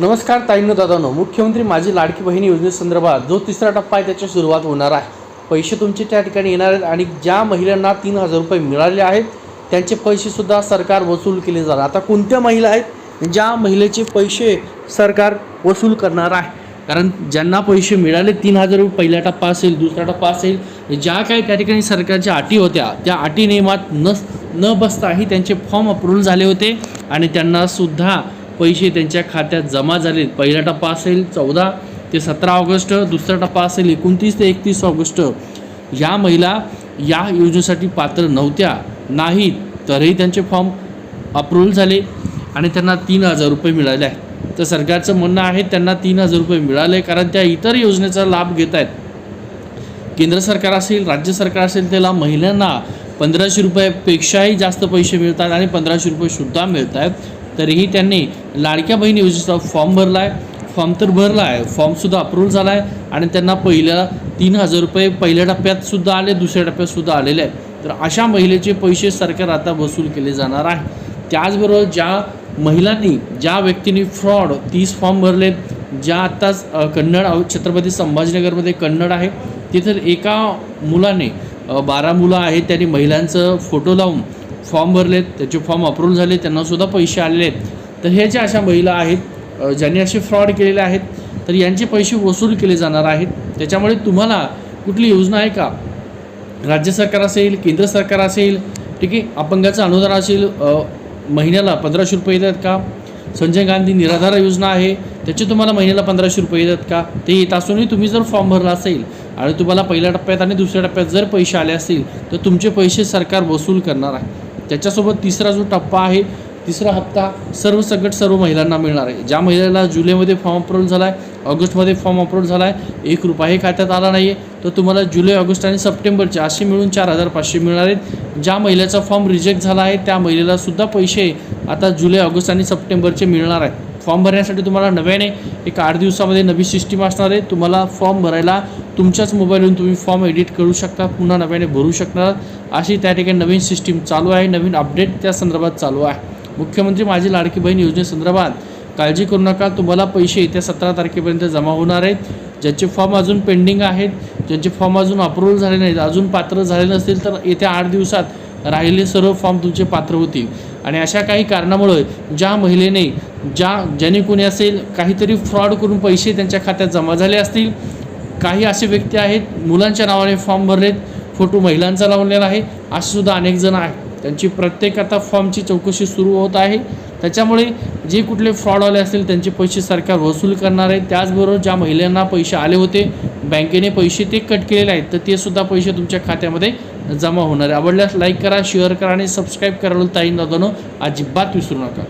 नमस्कार ताईंनो दादानो. मुख्यमंत्री माझी लाडकी बहिणी योजनेसंदर्भात जो तिसरा टप्पा आहे त्याची सुरुवात होणार आहे. पैसे तुमचे त्या ठिकाणी येणार आहेत आणि ज्या महिलांना तीन हजार रुपये मिळाले आहेत त्यांचे पैसेसुद्धा सरकार वसूल केले जाणार. आता कोणत्या महिला आहेत? ज्या महिलेचे पैसे सरकार वसूल करणार आहे. कारण ज्यांना पैसे मिळाले तीन हजार रुपये पहिला टप्पा असेल दुसरा टप्पा असेल ज्या काही त्या ठिकाणी सरकारच्या अटी होत्या त्या अटी नियमात न न बसताही त्यांचे फॉर्म अप्रूव्हल झाले होते आणि त्यांनासुद्धा पैसे त्यांच्या खात्यात जमा झाले. पहिला टप्पा असेल चौदा ते सतरा ऑगस्ट दुसरा टप्पा असेल एकोणतीस ते एकतीस ऑगस्ट. या महिला या योजनेसाठी पात्र नव्हत्या. नाहीत तरीही त्यांचे फॉर्म अप्रूव्हल झाले आणि त्यांना तीन हजार रुपये मिळाले आहे तर सरकारचं म्हणणं आहे त्यांना तीन हजार रुपये मिळाले कारण त्या इतर योजनेचा लाभ घेत आहेत. केंद्र सरकार असेल राज्य सरकार असेल त्याला महिलांना पंधराशे रुपयापेक्षाही जास्त पैसे मिळतात आणि पंधराशे रुपयेसुद्धा मिळत आहेत. तरीही त्यांनी लाडक्या बहीण योजनेचा फॉर्म भरला आहे फॉर्म तर भरला आहे फॉर्मसुद्धा अप्रूव्हल झाला आहे आणि त्यांना पहिल्या तीन हजार रुपये पहिल्या टप्प्यातसुद्धा आले दुसऱ्या टप्प्यातसुद्धा आलेले आहेत. तर अशा महिलेचे पैसे सरकार आता वसूल केले जाणार आहे. त्याचबरोबर ज्या महिलांनी ज्या व्यक्तींनी फ्रॉड तीस फॉर्म भरले ज्या आत्ताच कन्नड छत्रपती संभाजीनगरमध्ये कन्नड आहे तिथं एका मुलाने बारा मुलं आहेत त्यांनी महिलांचं फोटो लावून फॉर्म भरलेत त्याचे फॉर्म अप्रूव्ह झाले त्यांनासुद्धा पैसे आलेले आहेत. तर हे ज्या अशा महिला आहेत ज्यांनी असे फ्रॉड केलेले आहेत तर यांचे पैसे वसूल केले जाणार आहेत. त्याच्यामुळे तुम्हाला कुठली योजना आहे का? राज्य सरकार असेल केंद्र सरकार असेल ठीक आहे? अपंगाचं अनुदान असेल महिन्याला पंधराशे रुपये येतात का? संजय गांधी निराधार योजना आहे त्याचे तुम्हाला महिन्याला पंधराशे रुपये येतात का? ते येत असूनही तुम्ही जर फॉर्म भरला असेल आणि तुम्हाला पहिल्या टप्प्यात आणि दुसऱ्या टप्प्यात जर पैसे आले असतील तर तुमचे पैसे सरकार वसूल करणार आहे. त्याच्यासोबत तिसरा जो टप्पा आहे तिसरा हप्ता सर्व सगट सर्व महिलांना मिळणार आहे. ज्या महिलेला जुलैमध्ये फॉर्म अप्रूव्हल झाला आहे ऑगस्टमध्ये फॉर्म अप्रूव्हल झाला आहे एक रुपयाही खात्यात आला नाही आहे तर तुम्हाला जुलै ऑगस्ट आणि सप्टेंबरचे असे मिळून चार हजार पाचशे मिळणार आहेत. ज्या महिलेचा फॉर्म रिजेक्ट झाला आहे त्या महिलेलासुद्धा पैसे आता जुलै ऑगस्ट आणि सप्टेंबरचे मिळणार आहेत. फॉर्म भरण्यासाठी तुम्हाला नव्याने एक आठ दिवसामध्ये नवी सिस्टीम असणार आहे. तुम्हाला फॉर्म भरायला तुमच्याच मोबाईलवरून तुम्ही फॉर्म एडिट करू शकता पुन्हा नव्याने भरू शकणार. अशी त्या ठिकाणी नवीन सिस्टीम चालू आहे नवीन अपडेट त्या संदर्भात चालू आहे. मुख्यमंत्री माझी लाडकी बहीण योजनेसंदर्भात काळजी करू नका तुम्हाला पैसे येत्या सतरा तारखेपर्यंत जमा होणार आहेत. ज्यांचे फॉर्म अजून पेंडिंग आहेत ज्यांचे फॉर्म अजून अप्रूव्हल झाले नाहीत अजून पात्र झाले नसतील तर येत्या आठ दिवसात राहिलेले सर्व फॉर्म तुमचे पात्र होतील. आणि अशा काही कारणामुळे ज्या महिलेने ज्या ज्याने कोणी असेल काहीतरी फ्रॉड करून पैसे त्यांच्या खात्यात जमा झाले असतील काही असे व्यक्ती आहेत मुलांच्या नावाने फॉर्म भरलेत फोटो महिलांचा लावलेला आहे असे सुद्धा अनेक जण आहेत. त्यांची प्रत्येक आता फॉर्मची चौकशी सुरू होत आहे. त्याच्यामुळे जे कुठले फ्रॉडवाले असतील त्यांचे पैसे सरकार वसूल करणार आहे. त्याचबरोबर ज्या महिलांना पैसे आले होते बँकेने पैसे ते कट केलेले आहेत तर ते सुद्धा पैसे तुमच्या खात्यामध्ये जमा होणार आहे. आवडल्यास लाईक करा शेअर करा आणि सबस्क्राईब करायला ताई नव्यानं अजिबात विसरू नका.